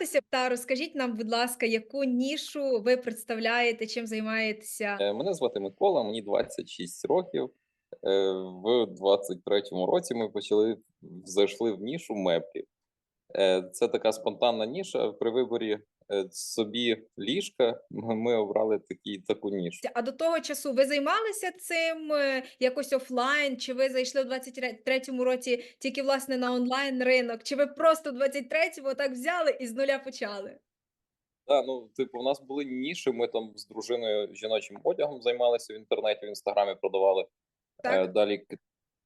представтеся та розкажіть нам, будь ласка, яку нішу ви представляєте, чим займаєтеся? Е, Мене звати Микола, мені 26 років. Е, В 23-му році ми почали зайшли в нішу меблів. Е, Це така спонтанна ніша. При виборі собі ліжка ми обрали такі, таку нішу. А до того часу ви займалися цим е, якось офлайн? Чи ви зайшли в 23-му році тільки власне на онлайн ринок? Чи ви просто в 23-му так взяли і з нуля почали? Да, ну, типу, у нас були ніші. Ми там з дружиною жіночим одягом займалися в інтернеті, в інстаграмі продавали. Е, Так. Далі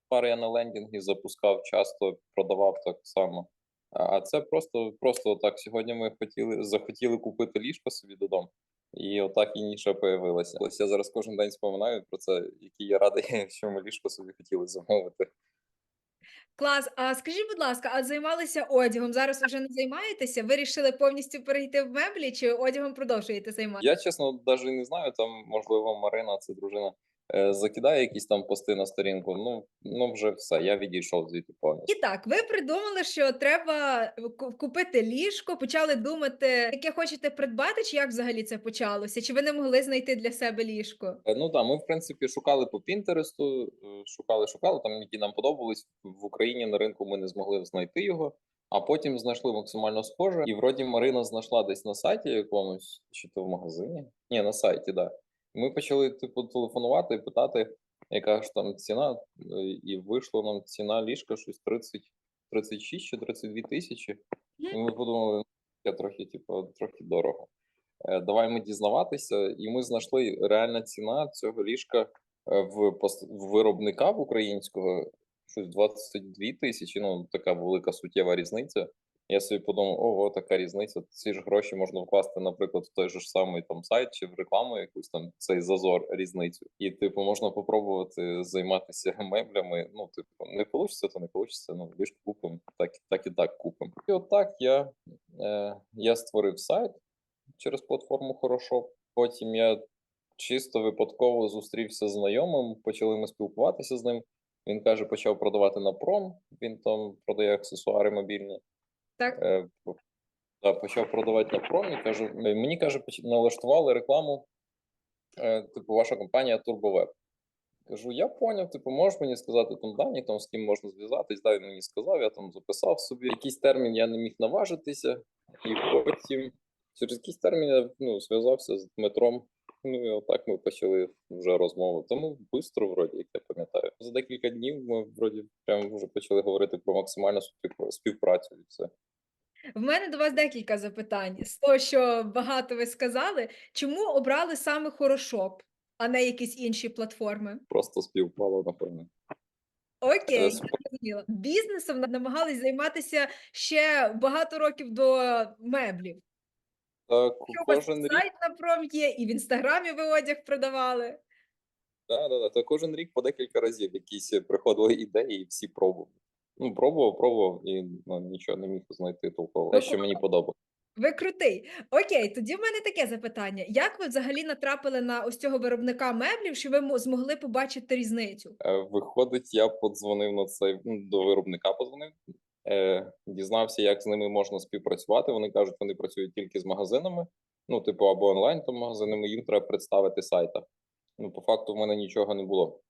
пари я на лендінги запускав, часто продавав так само. А це просто, просто отак. Сьогодні ми хотіли, захотіли купити ліжко собі додому, і отак і ніша появилася. Ось я зараз кожен день споминаю про це, який я радий, що ми ліжко собі хотіли замовити. Клас. А скажіть, будь ласка, а займалися одягом? Зараз вже не займаєтеся? Ви рішили повністю перейти в меблі, чи одягом продовжуєте займатися? Я чесно навіть не знаю. Там можливо Марина, це дружина, закидає якісь там пости на сторінку. Ну, ну вже все. Я відійшов звідти повністю. І так, ви придумали, що треба купити ліжко, почали думати, яке хочете придбати, чи як взагалі це почалося? Чи ви не могли знайти для себе ліжко? Е, Ну так, ми в принципі шукали по Пінтересту, е, шукали, шукали там, які нам подобались. В Україні на ринку ми не змогли знайти його, а потім знайшли максимально схоже. І вроді Марина знайшла десь на сайті якомусь, чи то в магазині? Ні, на сайті, так. Да. Ми почали типу телефонувати і питати, яка ж там ціна, і вийшла нам ціна ліжка щось 30, 36 чи 32 тисячі. І ми подумали, ну, я трохи, типу, трохи дорого. Е, Давай ми дізнаватися, і ми знайшли реальна ціна цього ліжка е, в виробника в українського щось 22 тисячі. Ну така велика суттєва різниця. Я собі подумав, ого, така різниця. Ці ж гроші можна вкласти, наприклад, в той же ж самий там сайт чи в рекламу якусь там цей зазор, різницю. І, типу, можна попробувати займатися меблями. Ну, типу, не вийде, то не вийде. Ну, ліжко купимо, так, так і так купимо. І отак я, е, я створив сайт через платформу Хорошо. Потім я чисто випадково зустрівся з знайомим, почали ми спілкуватися з ним. Він каже, почав продавати на пром. Він там продає аксесуари мобільні. Так? Е, почав продавати на промі. Каже, е, мені каже, налаштували рекламу. Е, типу, ваша компанія TurboWeb. Кажу, я поняв, типу, можеш мені сказати там дані, там з ким можна зв'язатись. Да, він мені сказав, я там записав собі. Якийсь термін я не міг наважитися, і потім через якийсь термін я ну, зв'язався з Дмитром. Ну і отак ми почали вже розмову. Тому швидко, вроді, як я пам'ятаю. За декілька днів ми вроді прямо вже почали говорити про максимальну співпрацю і все. В мене до вас декілька запитань. З того, що багато ви сказали, чому обрали саме Хорошоп, а не якісь інші платформи? Просто співпало, напевно. Окей, Е, зрозуміла. Бізнесом на- намагались займатися ще багато років до меблів. Так, Що у вас кожен рік, сайт на пром є, і в інстаграмі ви одяг продавали. да, да, да, та кожен рік по декілька разів якісь приходили ідеї, і всі пробували. Ну, пробував, пробував і ну, нічого не міг знайти толково. Те, що мені подобалося. Ви крутий. Окей, тоді в мене таке запитання: як ви взагалі натрапили на ось цього виробника меблів, що ви мо- змогли побачити різницю? Е, Виходить, я подзвонив на цей ну, до виробника. Подзвонив, е, дізнався, як з ними можна співпрацювати. Вони кажуть, вони працюють тільки з магазинами. Ну, типу, або онлайн там магазинами. Їм треба представити сайта. Ну, по факту, в мене нічого не було.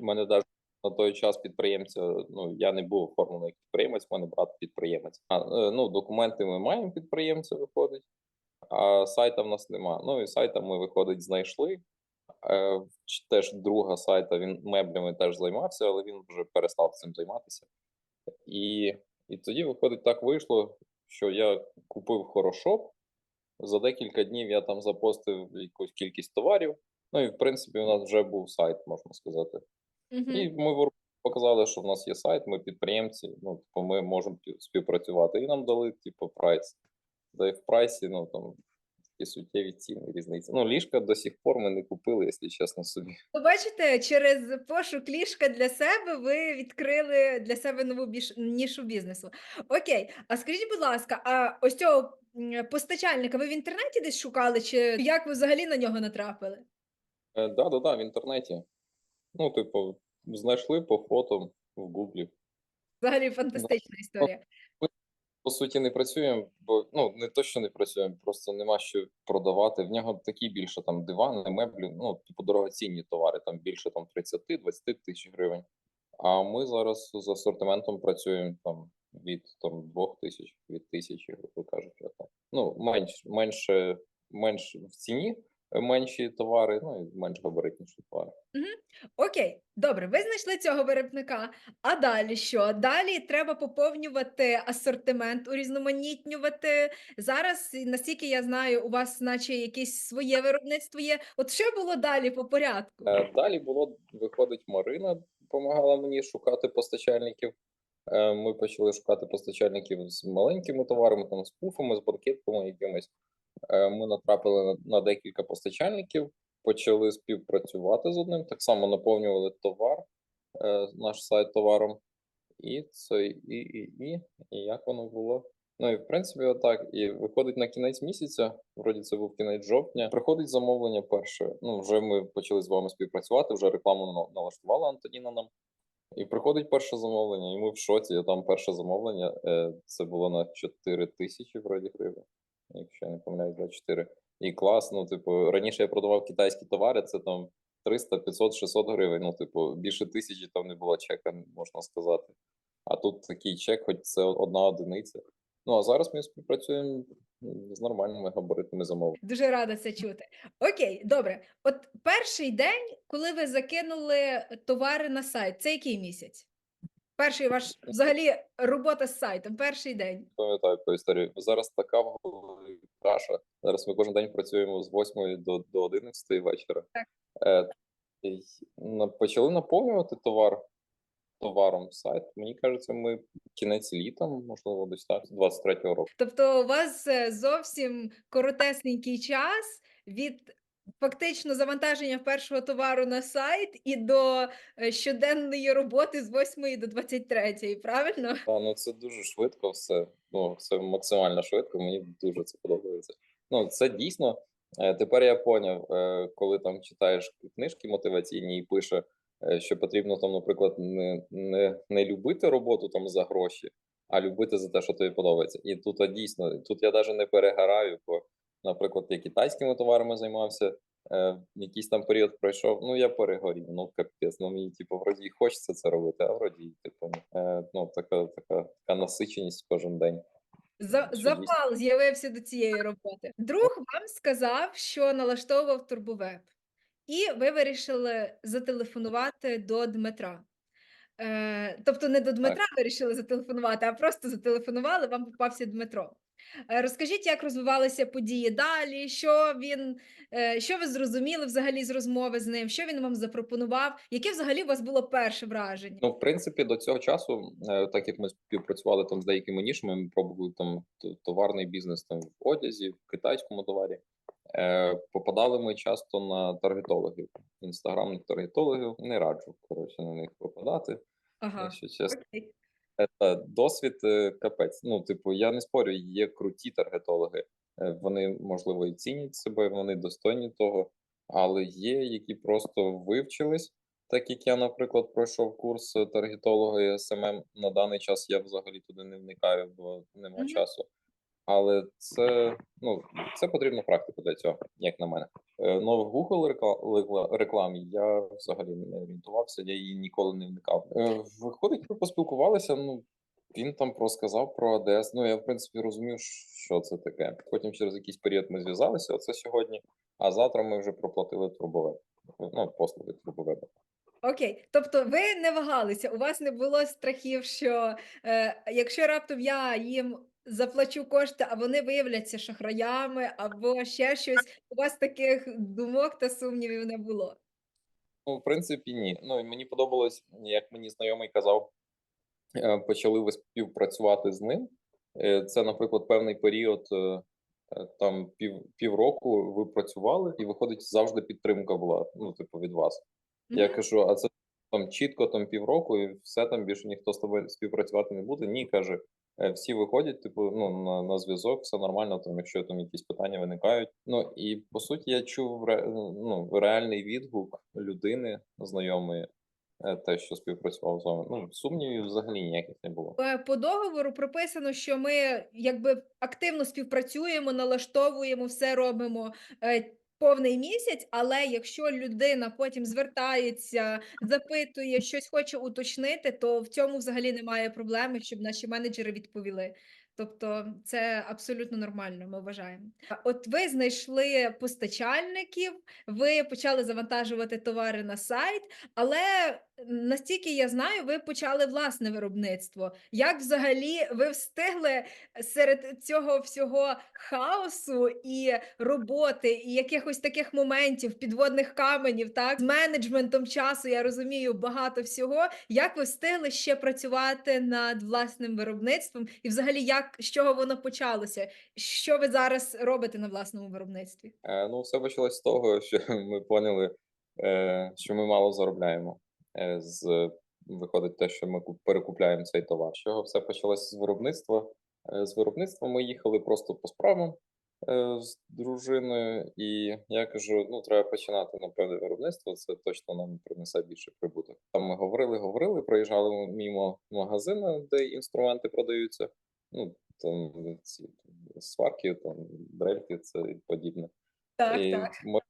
У мене навіть на той час підприємця, ну я не був оформлений як підприємець, в мене брат підприємець. А е, ну документи ми маємо підприємця, виходить, а сайта в нас нема. Ну і сайта ми виходить, знайшли. Е, теж друга сайта він меблями теж займався, але він вже перестав цим займатися. І, і тоді, виходить, так вийшло, що я купив хорошоп. За декілька днів я там запостив якусь кількість товарів. Ну і в принципі, у нас вже був сайт, можна сказати. Угу. І ми показали, що в нас є сайт, ми підприємці, ну, типу, ми можемо співпрацювати. І нам дали, типу, прайс. Да і в прайсі, ну там такі суттєві ціни різниці. Ну, ліжка до сих пор ми не купили, якщо чесно собі. Ви бачите, через пошук ліжка для себе ви відкрили для себе нову біш... нішу бізнесу. Окей, а скажіть, будь ласка, а ось цього постачальника ви в інтернеті десь шукали, чи як ви взагалі на нього натрапили? Е, да, да, да, в інтернеті. Ну, типу, знайшли по фото в Гуглі. Взагалі фантастична історія. По суті не працюємо, бо ну не то, що не працюємо, просто нема що продавати. В нього такі більше там дивани, меблі, ну типу дорогоцінні товари, там більше там 30-20 тисяч гривень. А ми зараз з асортиментом працюємо там від там двох тисяч, від тисячі, кажучи. Так. Ну, менш, менше, менш в ціні, менші товари, ну і менш габаритніші товари. Окей, добре, ви знайшли цього виробника. А далі що? Далі треба поповнювати асортимент, урізноманітнювати. Зараз, наскільки я знаю, у вас, наче якесь своє виробництво є. От що було далі по порядку? Е, Далі було виходить Марина, допомагала мені шукати постачальників. Е, Ми почали шукати постачальників з маленькими товарами, там з пуфами, з банкетками якимись. Е, Ми натрапили на, декілька постачальників, почали співпрацювати з одним. Так само наповнювали товар, е, наш сайт товаром. І це і, і, і, і як воно було. Ну і в принципі, отак. І виходить на кінець місяця, вроді це був кінець жовтня. Приходить замовлення перше. Ну, вже ми почали з вами співпрацювати, вже рекламу налаштувала Антоніна нам. І приходить перше замовлення, і ми в шоці. Там перше замовлення е, це було на 4 тисячі вроді гривень, якщо я не помиляюсь, 24. І клас, ну, типу, раніше я продавав китайські товари, це там 300, 500, 600 гривень. Ну, типу, більше тисячі там не було чека, можна сказати. А тут такий чек, хоч це одна одиниця. Ну а зараз ми співпрацюємо з нормальними габаритними замовленнями. Дуже рада це чути. Окей, добре. От перший день, коли ви закинули товари на сайт, це який місяць? Перший ваш взагалі робота з сайтом, перший день. Пам'ятаю по історії. Зараз така в голові каша. Зараз ми кожен день працюємо з 8 до, до 11 вечора. Так. Е, почали наповнювати товар товаром сайт. Мені кажеться, ми кінець літа, можливо, десь так, 23-го року. Тобто у вас е, зовсім коротесенький час від фактично завантаження першого товару на сайт і до е, щоденної роботи з 8 до 23, правильно? Та, ну це дуже швидко все. Ну, це максимально швидко, мені дуже це подобається. Ну, це дійсно. е, Тепер я поняв, е, коли там читаєш книжки мотиваційні і пише, що потрібно там, наприклад, не, не, не любити роботу там за гроші, а любити за те, що тобі подобається. І тут а, дійсно, тут я навіть не перегораю, бо, наприклад, я китайськими товарами займався. е, Якийсь там період пройшов, ну я перегорів, ну капець, ну мені типу вроді і хочеться це робити, а вроді типу, е, ну така, така, така насиченість кожен день. За, запал з'явився до цієї роботи. Друг вам сказав, що налаштовував турбовеб, і ви вирішили зателефонувати до Дмитра. Е, тобто не до Дмитра вирішили зателефонувати, а просто зателефонували, вам попався Дмитро. Е, розкажіть, як розвивалися події далі, що він, е, що ви зрозуміли взагалі з розмови з ним, що він вам запропонував, яке взагалі у вас було перше враження? Ну, в принципі, до цього часу, е, так як ми співпрацювали там з деякими нішами, ми пробували там товарний бізнес там в одязі, в китайському товарі. Попадали ми часто на таргетологів, інстаграмних таргетологів. Не раджу коротше на них попадати, Ага, якщо чесно. окей. Досвід е, капець. Ну, типу, я не спорю, є круті таргетологи. Е, Вони, можливо, і цінять себе, вони достойні того, але є, які просто вивчились. Так як я, наприклад, пройшов курс е, таргетолога і СММ, на даний час я взагалі туди не вникаю, бо нема Мгм. часу. Але це, ну, це потрібна практика для цього, як на мене. Е, в Google рекла- рекла- я взагалі не орієнтувався, я її ніколи не вникав. Е, Виходить, ми поспілкувалися. Ну, він там розказав про АДС. Ну, я, в принципі, розумів, що це таке. Потім через якийсь період ми зв'язалися, оце сьогодні, а завтра ми вже проплатили турбовеб. Ну, послуги турбовеба. Окей, тобто ви не вагалися, у вас не було страхів, що е, якщо раптом я їм заплачу кошти, а вони виявляться шахраями або ще щось, у вас таких думок та сумнівів не було. Ну, в принципі, ні. Ну, і мені подобалось, як мені знайомий казав, е, почали ви співпрацювати з ним. Е, Це, наприклад, певний період, е, там пів, півроку ви працювали, і виходить, завжди підтримка була, ну, типу, від вас. Я кажу, а це там чітко там півроку, і все там більше ніхто з тобою співпрацювати не буде. Ні, каже, всі виходять, типу, ну на, на зв'язок, все нормально, там, якщо там якісь питання виникають. Ну і по суті, я чув ре- ну, реальний відгук людини знайомої, е, те, що співпрацював з вами. Ну, сумнівів взагалі ніяких не було. Е, По договору прописано, що ми якби активно співпрацюємо, налаштовуємо, все робимо е, повний місяць. Але якщо людина потім звертається, запитує, щось хоче уточнити, то в цьому взагалі немає проблеми, щоб наші менеджери відповіли. Тобто це абсолютно нормально, ми вважаємо. От ви знайшли постачальників, ви почали завантажувати товари на сайт, але настільки я знаю, ви почали власне виробництво. Як взагалі ви встигли серед цього всього хаосу і роботи, і якихось таких моментів, підводних каменів, так з менеджментом часу, я розумію, багато всього. Як ви встигли ще працювати над власним виробництвом, і взагалі, як з чого воно почалося? Що ви зараз робите на власному виробництві? Е, ну, все почалось з того, що ми поняли, е, що ми мало заробляємо. Е, з, виходить те, що ми куп- перекупляємо цей товар. Чого все почалось з виробництва? Е, з виробництва ми їхали просто по справам е, з дружиною, і я кажу: ну, треба починати напевне виробництво, це точно нам принесе більше прибуток. Там ми говорили, говорили, проїжджали мімо магазину, де інструменти продаються. Ну, там ці сварки, там дрельки, це і подібне. Так, І так. ми,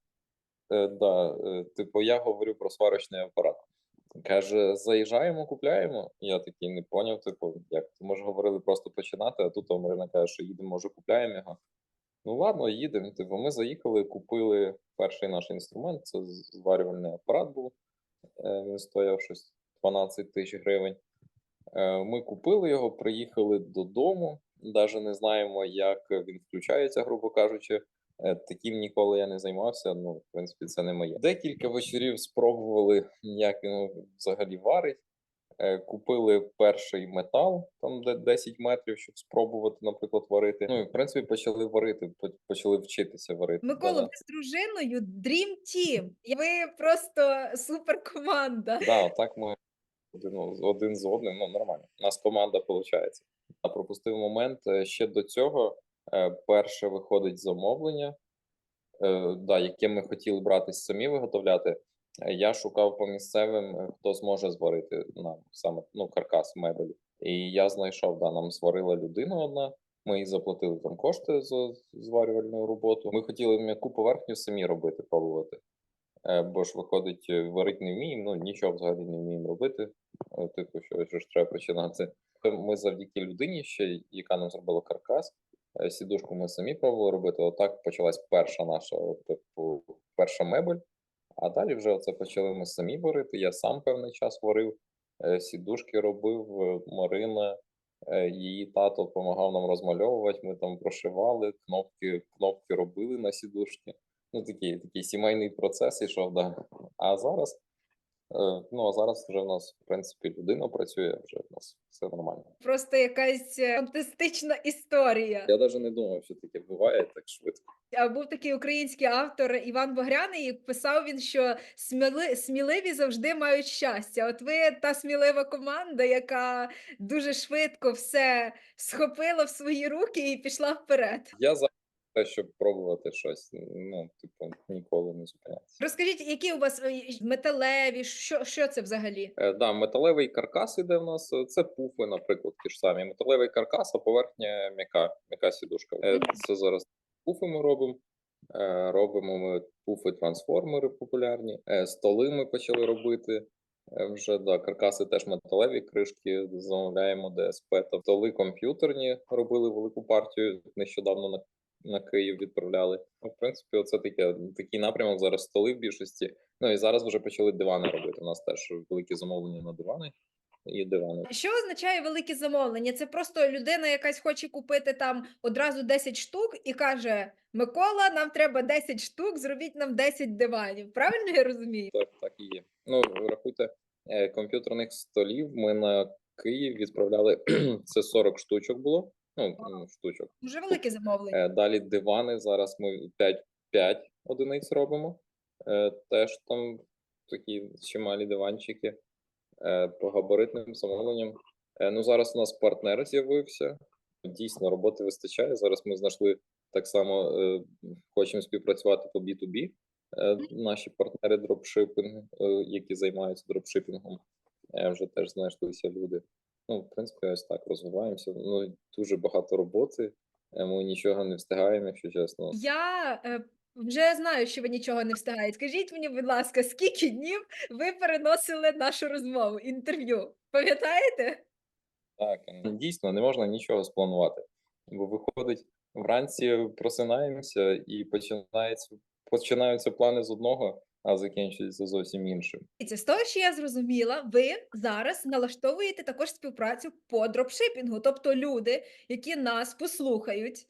е, да, е, типу, я говорю про сварочний апарат. Каже, заїжджаємо, купляємо. Я такий не поняв, типу, як ми ж говорили просто починати, а тут Марина каже, що їдемо, може, купляємо його. Ну ладно, їдемо. Типу, ми заїхали, купили перший наш інструмент, це зварювальний апарат був. Е, Він стояв щось 12 тисяч гривень. Е, Ми купили його, приїхали додому. Навіть не знаємо, як він включається, грубо кажучи. Е, Таким ніколи я не займався. Ну, в принципі, це не моє. Декілька вечорів спробували, як він взагалі варить. Е, Купили перший метал, там де 10 метрів, щоб спробувати, наприклад, варити. Ну і в принципі почали варити, почали вчитися варити. Микола, ви з дружиною Dream Team. Ви просто суперкоманда. Да, так ми один, один з одним, ну нормально. У нас команда виходить. А пропустив момент е, ще до цього. е, Перше виходить замовлення, е, да, яке ми хотіли братись самі виготовляти. Я шукав по місцевим, хто зможе зварити нам саме ну, каркас мебелі. І я знайшов, да, нам зварила людина одна. Ми їй заплатили там кошти за зварювальну роботу. Ми хотіли м'яку поверхню самі робити, пробувати. Е, Бо ж виходить, е, варити не вміємо, ну нічого взагалі не вміємо робити. Е, Типу, що, ж треба починати. Ми завдяки людині, ще яка нам зробила каркас. Сідушку ми самі пробували робити. Отак почалась перша наша, типу, перша мебель. А далі вже це почали ми самі варити. Я сам певний час варив, сідушки робив, Марина, її тато допомагав нам розмальовувати. Ми там прошивали, кнопки, кнопки робили на сідушки. Ну, такий, такий сімейний процес ішов, да. А зараз, е, ну а зараз вже в нас, в принципі, людина працює, вже в нас все нормально. Просто якась е, фантастична історія. Я навіть не думав, що таке буває так швидко. А був такий український автор Іван Багряний, і писав він, що сміли, сміливі завжди мають щастя. От ви та смілива команда, яка дуже швидко все схопила в свої руки і пішла вперед. Я за те, щоб пробувати щось. Ну, типу, ніколи не зупинятися. Розкажіть, які у вас е, металеві, що, що це взагалі? Е, да, металевий каркас іде в нас. Це пуфи, наприклад, ті ж самі. Металевий каркас, а поверхня м'яка, м'яка сідушка. Е, Це зараз пуфи ми робимо. Е, Робимо ми пуфи-трансформери популярні. Е, Столи ми почали робити. Вже да, каркаси теж металеві, кришки замовляємо ДСП. Столи комп'ютерні робили велику партію. Нещодавно на, Київ відправляли. Ну, в принципі, оце таке такий напрямок. Зараз столи в більшості. Ну і зараз вже почали дивани робити. У нас теж великі замовлення на дивани і дивани. Що означає велике замовлення? Це просто людина якась хоче купити там одразу 10 штук і каже: Микола, нам треба 10 штук, зробіть нам 10 диванів. Правильно я розумію? Так, так і є. Ну, рахуйте, е, комп'ютерних столів ми на Київ відправляли це 40 штучок було. Ну, ну, штучок. Дуже велике замовлення. Е, Далі дивани. Зараз ми 5, 5 одиниць робимо. Е, Теж там такі чималі диванчики Е, по габаритним замовленням. Е, Ну, зараз у нас партнер з'явився. Дійсно, роботи вистачає. Зараз ми знайшли так само, е, хочемо співпрацювати по B2B Е, Наші партнери дропшипінг, е, які займаються дропшипінгом, е, вже теж знайшлися люди. Ну, в принципі, ось так розвиваємося. Ну, дуже багато роботи. е, Ми нічого не встигаємо, якщо чесно. Я е, вже знаю, що ви нічого не встигаєте. Скажіть мені, будь ласка, скільки днів ви переносили нашу розмову, інтерв'ю? Пам'ятаєте? Так, е, дійсно, не можна нічого спланувати. Бо виходить, вранці просинаємося і починається, починаються плани з одного, а закінчується зовсім іншим. Дивіться, З того, що я зрозуміла, ви зараз налаштовуєте також співпрацю по дропшипінгу, тобто люди, які нас послухають,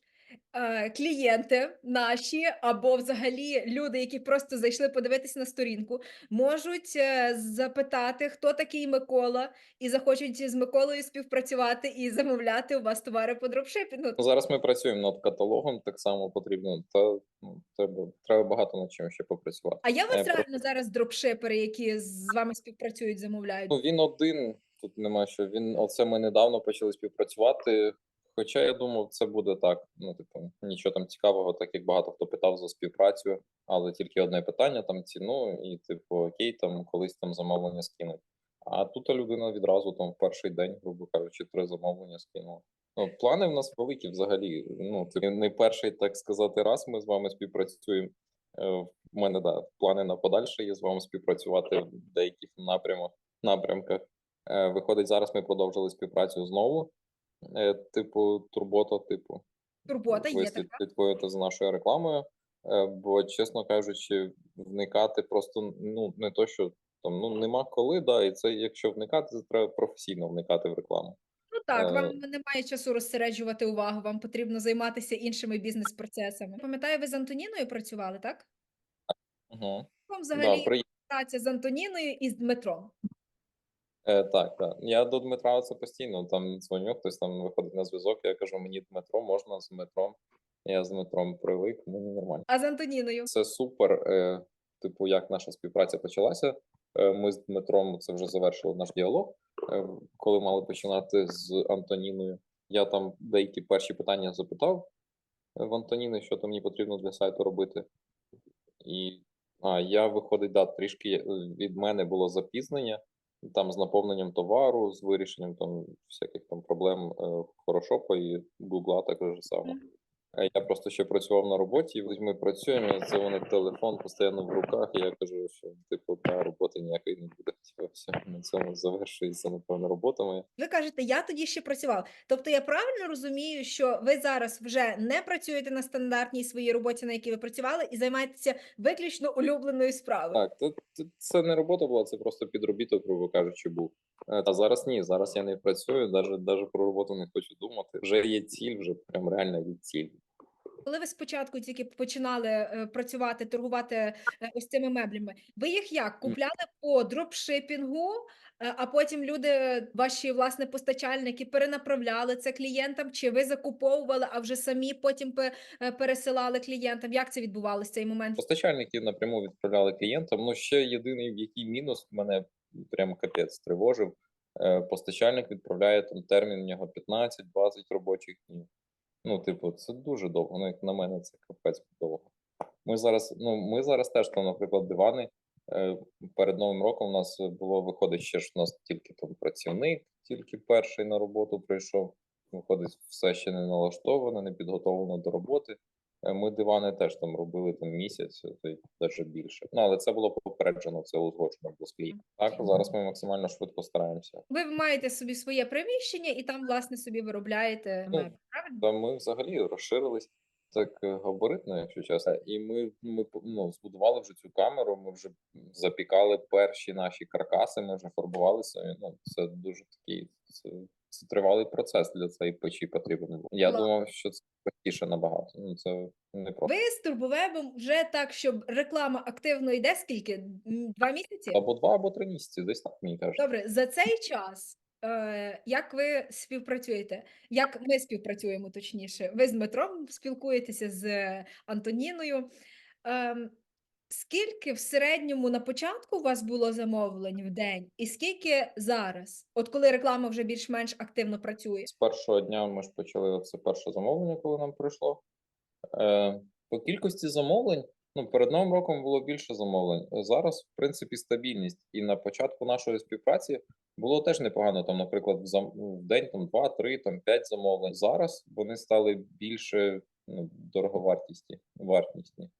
клієнти наші, або взагалі люди, які просто зайшли подивитися на сторінку, можуть е, запитати, хто такий Микола, і захочуть з Миколою співпрацювати і замовляти у вас товари по дропшипінгу. Ну, Зараз ми працюємо над каталогом, так само потрібно, та ну, треба, треба багато над чим ще попрацювати. А у вас Е, про- реально зараз дропшипери, які з вами співпрацюють, замовляють? Ну, він один, тут нема що. Він оце ми недавно почали співпрацювати. Хоча я думав, це буде так. Ну, типу, нічого там цікавого, так як багато хто питав за співпрацю, але тільки одне питання: там ціну, і типу, окей, там колись там замовлення скинуть. А тут людина відразу там в перший день, грубо кажучи, три замовлення скинула. Ну, плани в нас великі взагалі. Ну, це не перший, так сказати, раз ми з вами співпрацюємо. Е, В мене да, плани на подальше є з вами співпрацювати в деяких напрямах, напрямках. Е, Виходить, зараз ми продовжили співпрацю знову. Е, Типу, турбота, типу, Турбота є така. слідкуєте за нашою рекламою. Е, Бо, чесно кажучи, вникати просто ну не то, що там ну нема коли, да, і це якщо вникати, це треба професійно вникати в рекламу. Ну так, вам Е, немає часу розсереджувати увагу, вам потрібно займатися іншими бізнес-процесами. Пам'ятаю, ви з Антоніною працювали, так? Угу. Вам Да, взагалі при... праця з Антоніною і з Дмитром. Е, так, так. Я до Дмитра це постійно там дзвоню, хтось там виходить на зв'язок. Я кажу, мені Дмитро, можна з Дмитром. Я з Дмитром привик, мені нормально. А з Антоніною? Це супер. Е, типу, як наша співпраця почалася. Е, ми з Дмитром це вже завершили наш діалог. Е, коли мали починати з Антоніною, я там деякі перші питання запитав е, в Антоніни, що там мені потрібно для сайту робити. І а, я виходить, да, трішки е, від мене було запізнення там з наповненням товару, з вирішенням там всяких там проблем е, Хорошопа і Гугла також само. Е, Я просто ще працював на роботі, і ми працюємо, це вони телефон постійно в руках, і я кажу, що типу та роботи ніякої не буде. Типу, все на цьому завершується, напевно, робота моя. Ви кажете, я тоді ще працював. Тобто я правильно розумію, що ви зараз вже не працюєте на стандартній своїй роботі, на якій ви працювали, і займаєтеся виключно улюбленою справою. Так, то, то це не робота була, це просто підробіток, грубо кажучи, був. Е, Та зараз ні, зараз я не працюю, навіть, навіть про роботу не хочу думати. Вже є ціль, вже прям реально є ціль. Коли ви спочатку тільки починали е, працювати, торгувати е, ось цими меблями, ви їх як купляли по дропшипінгу, е, а потім люди, ваші власне постачальники, перенаправляли це клієнтам, чи ви закуповували, а вже самі потім пересилали клієнтам? Як це відбувалося цей момент? Постачальники напряму відправляли клієнтам. Ну ще єдиний, в який мінус мене прям капець тривожив. Постачальник відправляє там термін у нього 15-20 робочих днів. Ну, типу, це дуже довго. Ну, як на мене, це капець довго. Ми зараз, ну, ми зараз теж там, наприклад, дивани. е, Перед Новим роком у нас було виходить ще ж у нас тільки там працівник, тільки перший на роботу прийшов. Виходить, все ще не налаштовано, не підготовлено до роботи. Е, Ми дивани теж там робили там місяць, то й навіть більше. Ну але це було попереджено, це узгоджено було з клієнтом. Так зараз ми максимально швидко стараємося. Ви маєте собі своє приміщення і там, власне, собі виробляєте Ну, меблі, правильно? Та ми взагалі розширились так е, габаритно, якщо чесно. І ми, ми ну, збудували вже цю камеру. Ми вже запікали перші наші каркаси. Ми вже фарбували самі. Ну це дуже такий це, це тривалий процес для цієї печі потрібен був. Я Клас. думав, що це простіше набагато. Ну це не просто. Ви з Турбовебом вже так, щоб реклама активно йде, скільки? Два місяці? Або два, або три місяці, десь так мені кажуть. Добре, за цей час, е, як ви співпрацюєте? Як ми співпрацюємо, точніше? Ви з Дмитром спілкуєтеся з Антоніною. Скільки в середньому на початку у вас було замовлень в день, і скільки зараз? От коли реклама вже більш-менш активно працює? З першого дня ми ж почали це перше замовлення, коли нам прийшло. Е, по кількості замовлень Ну, перед Новим роком було більше замовлень. Зараз, в принципі, стабільність. І на початку нашої співпраці було теж непогано. Там, наприклад, в, зам... в день там 2, 3, там 5 замовлень. Зараз вони стали більше ну, дороговартісті, вартісні.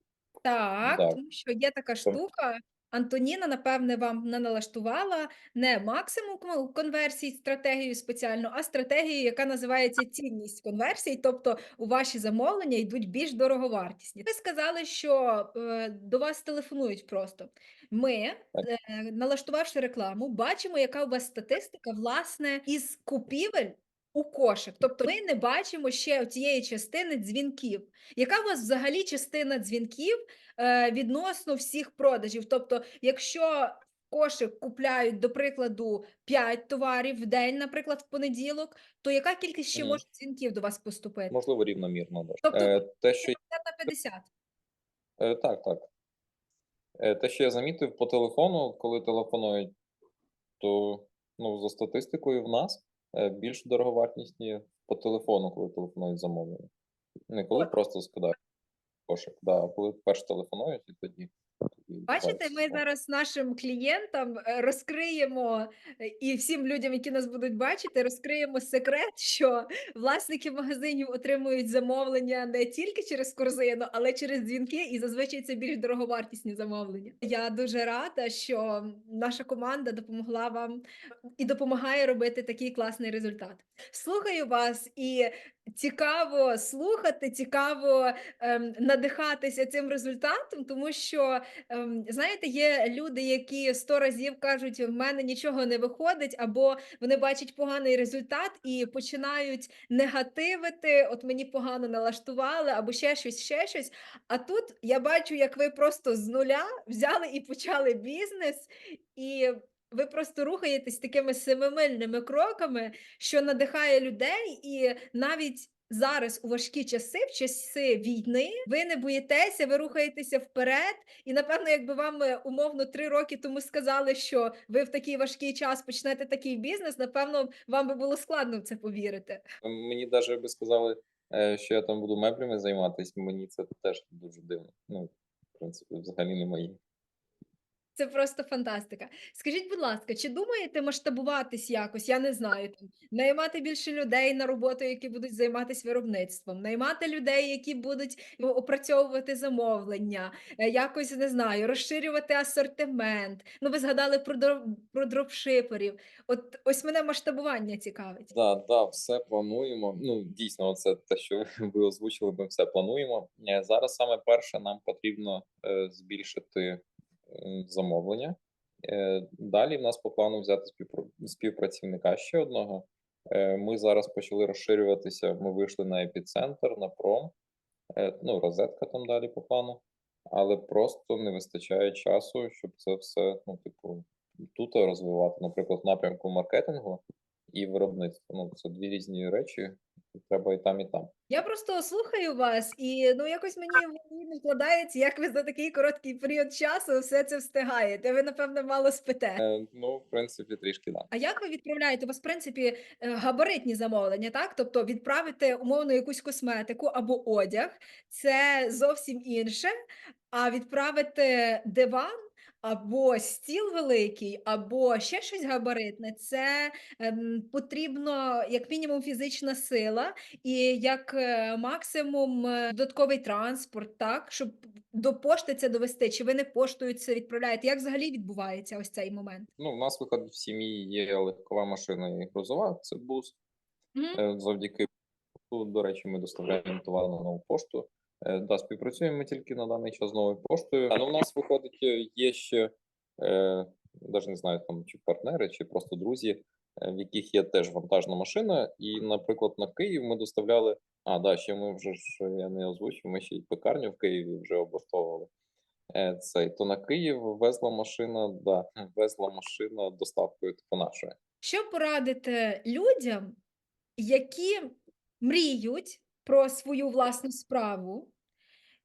Так, Да. тому що є така штука. Антоніна, напевне, вам не налаштувала не максимум кон- конверсій стратегію спеціально, а стратегію, яка називається цінність конверсій, тобто у ваші замовлення йдуть більш дороговартісні. Ви сказали, що е, до вас телефонують просто. Ми, Так. е, налаштувавши рекламу, бачимо, яка у вас статистика власне із купівель у кошик. Тобто ми не бачимо ще цієї частини дзвінків. Яка у вас взагалі частина дзвінків е, відносно всіх продажів? Тобто, якщо кошик купляють, до прикладу, 5 товарів в день, наприклад, в понеділок, то яка кількість ще може дзвінків до вас поступити? Можливо, рівномірно. Тобто Е, те, що 50 на 50. Е, так, так. Е, те, що я замітив по телефону, коли телефонують, то ну, за статистикою в нас більш дороговартісні по телефону, коли телефонують замовлення. Не коли просто скидають кошик, да, а коли перш телефонують і тоді. Бачите, ми зараз нашим клієнтам е, розкриємо е, і всім людям, які нас будуть бачити, розкриємо секрет, що власники магазинів отримують замовлення не тільки через корзину, але через дзвінки, і зазвичай це більш дороговартісні замовлення. Я дуже рада, що наша команда допомогла вам і допомагає робити такий класний результат. Слухаю вас і цікаво слухати, цікаво ем, надихатися цим результатом, тому що ем, знаєте, є люди, які сто разів кажуть, в мене нічого не виходить, або вони бачать поганий результат і починають негативити. От мені погано налаштували, або ще щось, ще щось. А тут я бачу, як ви просто з нуля взяли і почали бізнес, і ви просто рухаєтесь такими семимильними кроками, що надихає людей, і навіть зараз у важкі часи, в часи війни, ви не боїтеся, ви рухаєтеся вперед. І напевно, якби вам е, умовно три роки тому сказали, що ви в такий важкий час почнете такий бізнес, напевно, вам би було складно в це повірити. Мені навіть би сказали, е, що я там буду меблями займатися, мені це теж дуже дивно. Ну, в принципі, взагалі не мої. Це просто фантастика. Скажіть, будь ласка, чи думаєте масштабуватись якось? Я не знаю, там наймати більше людей на роботу, які будуть займатися виробництвом, наймати людей, які будуть ну, опрацьовувати замовлення, е, якось не знаю, розширювати асортимент. Ну, ви згадали про дроп, про дропшиперів. От ось мене масштабування цікавить. Да, да, все плануємо. Ну, дійсно, це те, що ви озвучили, ми все плануємо. Е, Зараз саме перше нам потрібно е, збільшити замовлення. Е, Далі в нас по плану взяти співпра- співпрацівника ще одного. Е, Ми зараз почали розширюватися. Ми вийшли на епіцентр, на пром. Е, Ну, розетка там далі по плану. Але просто не вистачає часу, щоб це все, ну, типу, тут розвивати, наприклад, напрямку маркетингу і виробництва. Ну, це дві різні речі. Треба і там, і там. Я просто слухаю вас, і ну якось мені не вкладається, як ви за такий короткий період часу все це встигаєте. Ви, напевно, мало спите. Е, ну, в принципі, трішки да. А як ви відправляєте? У вас, в принципі, е, габаритні замовлення, так? Тобто відправити умовно якусь косметику або одяг, це зовсім інше. А відправити диван або стіл великий, або ще щось габаритне, це ем, потрібно як мінімум фізична сила і як е, максимум е, додатковий транспорт, так, щоб до пошти це довести. Чи ви не поштою це відправляєте? Як взагалі відбувається ось цей момент? Ну, у нас виходить в сім'ї є легкова машина і грузова, це бус. Мгм. Е, Завдяки до речі, ми доставляємо товар на нову пошту. Е, Да, співпрацюємо ми тільки на даний час з новою поштою. Але у нас виходить, е, є ще е, навіть не знаю, там чи партнери, чи просто друзі, е, в яких є теж вантажна машина. І, наприклад, на Київ ми доставляли. А, да, ще ми вже ж я не озвучив, ми ще й пекарню в Києві вже облаштовували. Е, Цей то на Київ везла машина, да, везла машина доставкою типу нашої. Що порадити людям, які мріють про свою власну справу,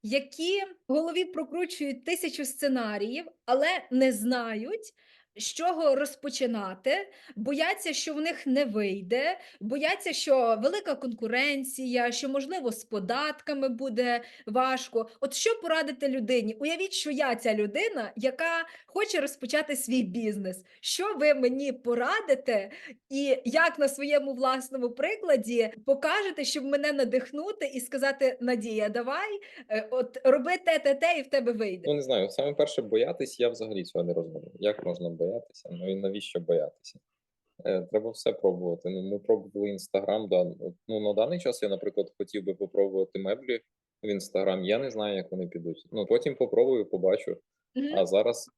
які в голові прокручують тисячу сценаріїв, але не знають, з чого розпочинати, бояться, що в них не вийде, бояться, що велика конкуренція, що, можливо, з податками буде важко. От що порадити людині? Уявіть, що я ця людина, яка хоче розпочати свій бізнес. Що ви мені порадите, і як на своєму власному прикладі покажете, щоб мене надихнути і сказати: Надія, давай, е, от роби те, те, те, і в тебе вийде. Ну не знаю, саме перше боятись, я взагалі цього не розумію. Як можна боятися? Ну і навіщо боятися? Е, Треба все пробувати. Ну, ми пробували інстаграм. Да. Ну на даний час я, наприклад, хотів би попробувати меблі в інстаграм. Я не знаю, як вони підуть. Ну потім попробую, побачу. А зараз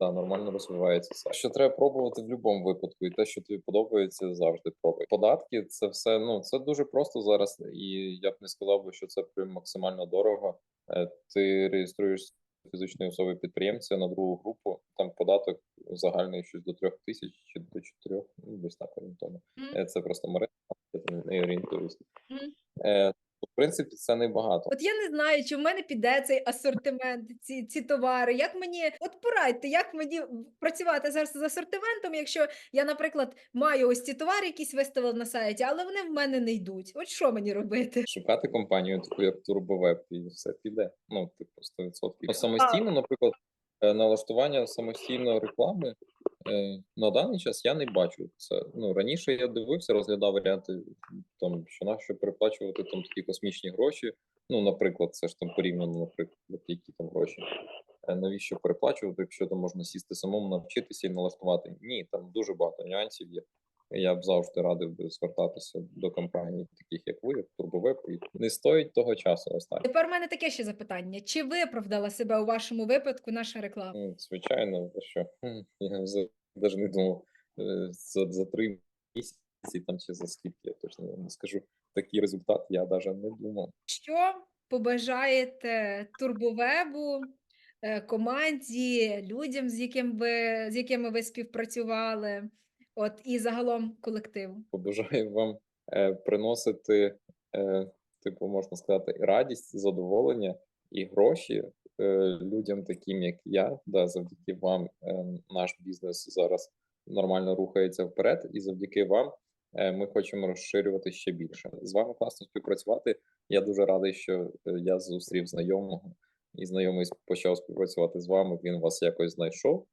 да, нормально розвивається сайт. Що треба пробувати в будь-якому випадку, і те, що тобі подобається, завжди пробуй. Податки це все ну це дуже просто зараз, і я б не сказав би, що це прям максимально дорого. Е, Ти реєструєш фізичної особи підприємця на другу групу. Там податок загальний щось до трьох тисяч чи до чотирьох, ну десь так орієнтовно. Mm -hmm. Це просто мережа, я там не орієнтуюсь. Мгм. Е, В принципі, це небагато. От я не знаю, чи в мене піде цей асортимент, ці, ці товари. Як мені, от порадьте, як мені працювати зараз з асортиментом, якщо я, наприклад, маю ось ці товари, якісь виставила на сайті, але вони в мене не йдуть. От що мені робити? шукати компанію, таку як Турбовеб, і все піде. Ну, типу, 100%. Ну, самостійно, наприклад, е, налаштування самостійної реклами на даний час я не бачу. Це ну раніше я дивився, розглядав варіанти там, що нащо переплачувати там такі космічні гроші. Ну, наприклад, це ж там порівняно, наприклад, які там гроші. Е, Навіщо переплачувати, якщо там можна сісти самому, навчитися і налаштувати? Ні, там дуже багато нюансів є. Я б завжди радив би звертатися до компаній, таких як ви, як Турбовеб, і не стоїть того часу останнього. Тепер в мене таке ще запитання: чи виправдала себе у вашому випадку наша реклама? Ну, звичайно, ви що я взагалі навіть не думав е, за, за три місяці там чи за скільки, я точно не скажу. Такий результат я навіть не думав. Що побажаєте турбовебу, е, команді, людям, з яким ви з якими ви співпрацювали? От і загалом колективу. Побажаю вам е, приносити, е, типу, можна сказати, і радість, задоволення і гроші е, людям, таким як я. Да, завдяки вам наш бізнес зараз нормально рухається вперед, і завдяки вам ми хочемо розширювати ще більше. З вами класно співпрацювати. Я дуже радий, що я зустрів знайомого, і знайомий почав співпрацювати з вами. Він вас якось знайшов.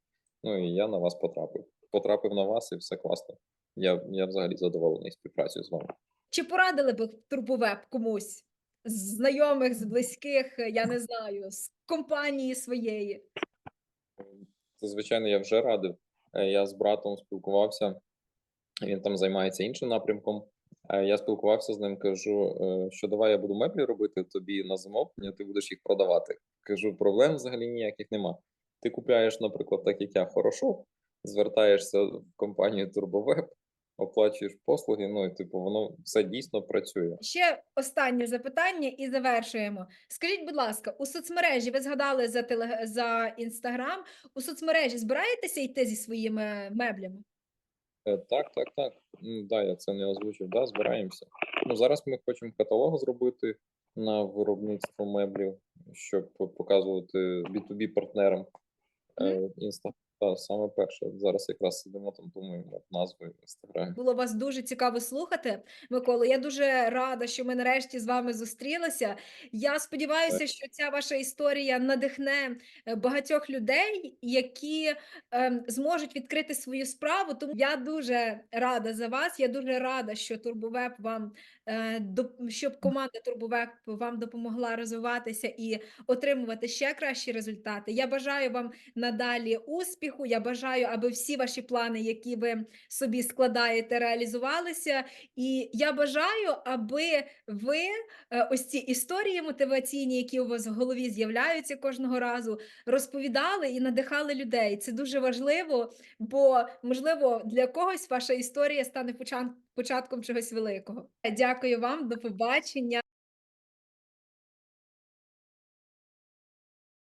Ну і я на вас потрапив. Потрапив на вас, і все класно. Я, я взагалі задоволений співпрацею з вами. Чи порадили б турбовеб комусь з знайомих, з близьких, я не знаю, з компанії своєї? Це, звичайно, я вже радив. Е, Я з братом спілкувався, він там займається іншим напрямком. Е, Я спілкувався з ним, кажу, е, що давай я буду меблі робити тобі на замовлення, ти будеш їх продавати. Кажу, проблем взагалі ніяких нема. Ти купляєш, наприклад, так як я, хорошо, звертаєшся в компанію Турбовеб, оплачуєш послуги, ну і типу, воно все дійсно працює. Ще останнє запитання і завершуємо. Скажіть, будь ласка, у соцмережі ви згадали за теле... за інстаграм. У соцмережі збираєтеся йти зі своїми меблями? Е, Так, так, так. М, Да, я це не озвучив. Да, збираємося. Ну зараз ми хочемо каталог зробити на виробництво меблів, щоб показувати B2B партнерам. Е, Інста, та, саме перше. Зараз якраз сидимо там, думаємо над назвою інстаграмі. Було вас дуже цікаво слухати, Миколо. Я дуже рада, що ми нарешті з вами зустрілися. Я сподіваюся, що ця ваша історія надихне е, багатьох людей, які ем, зможуть відкрити свою справу. Тому я дуже рада за вас. Я дуже рада, що Турбовеб вам щоб команда Турбовеб вам допомогла розвиватися і отримувати ще кращі результати. Я бажаю вам надалі успіху. Я бажаю, аби всі ваші плани, які ви собі складаєте, реалізувалися. І я бажаю, аби ви е, ось ці історії мотиваційні, які у вас в голові з'являються кожного разу, розповідали і надихали людей. Це дуже важливо, бо можливо для когось ваша історія стане почан- початком чогось великого. Дякую вам, до побачення.